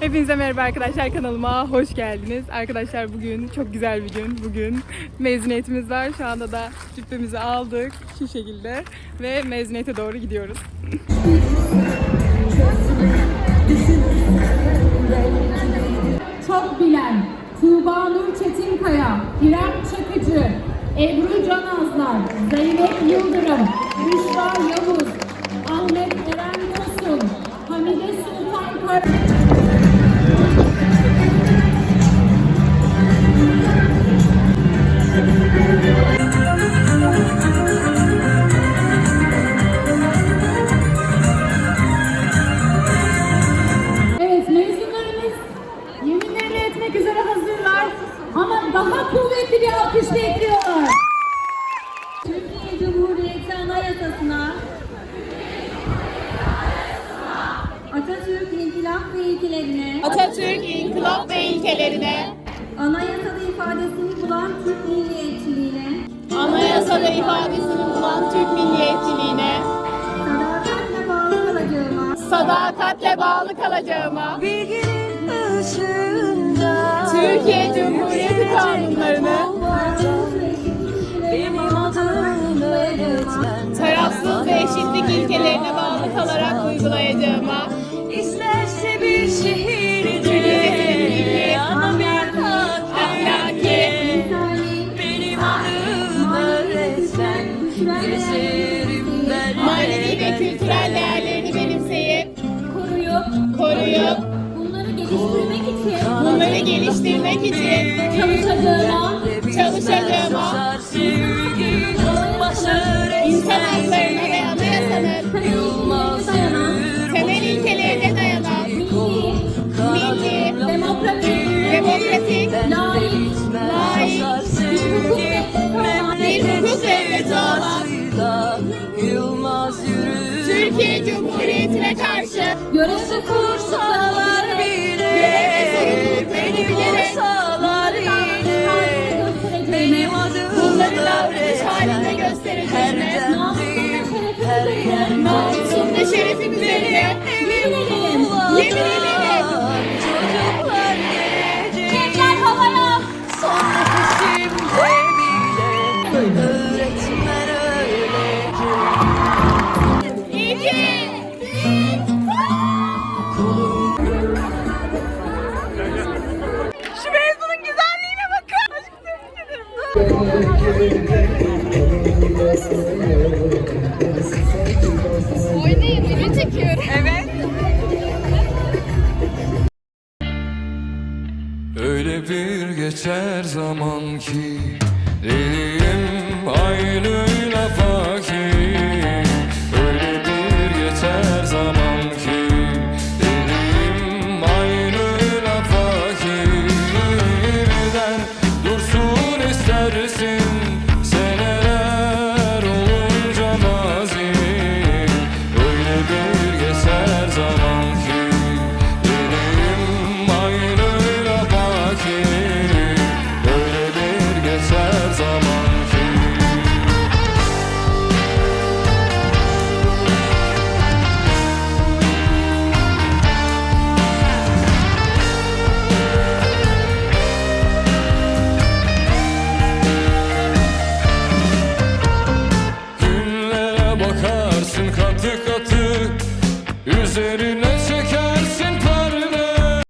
Hepinize merhaba arkadaşlar kanalıma hoş geldiniz. Arkadaşlar bugün çok güzel bir gün. Bugün mezuniyetimiz var. Şu anda da cübbemizi aldık şu şekilde ve mezuniyete doğru gidiyoruz. Çok bilen Tuğba Nur Çetinkaya, İrem Çakıcı, Ebru Canazlar, Zeynep Yıldırım, alkış bekliyorlar. Türkiye Cumhuriyeti Anayasası'na Atatürk İnkılap ve ilkelerine Atatürk inkılap ve ilkelerine, anayasada ifadesini bulan Türk milliyetçiliğine anayasada ifadesini bulan Türk milliyetçiliğine, sadakatle bağlı kalacağıma sadakatle bağlı kalacağıma, Türkiye Cumhuriyeti kanunlarını kalarak uygulayacağıma, İsterse bir şehir Cumhuriyetin milli, Ana bir ahlaki, Benim adım öğretmen Eserimden manevi ve kültürel değerlerini benimseyip, Koruyup koruyup, bunları geliştirmek için. Bunları geliştirmek için. Çalışacağıma çalışacağıma, Yılmaz yürür Türkiye Cumhuriyeti'ne karşı. Görüşü kursalar görev ve sorumluluklarını bilerek Salar yine. Benim adım bunları davranış halinde göstereceğine, namusum Oynayın, video çekiyorum. Evet. Öyle bir geçer zaman ki deli it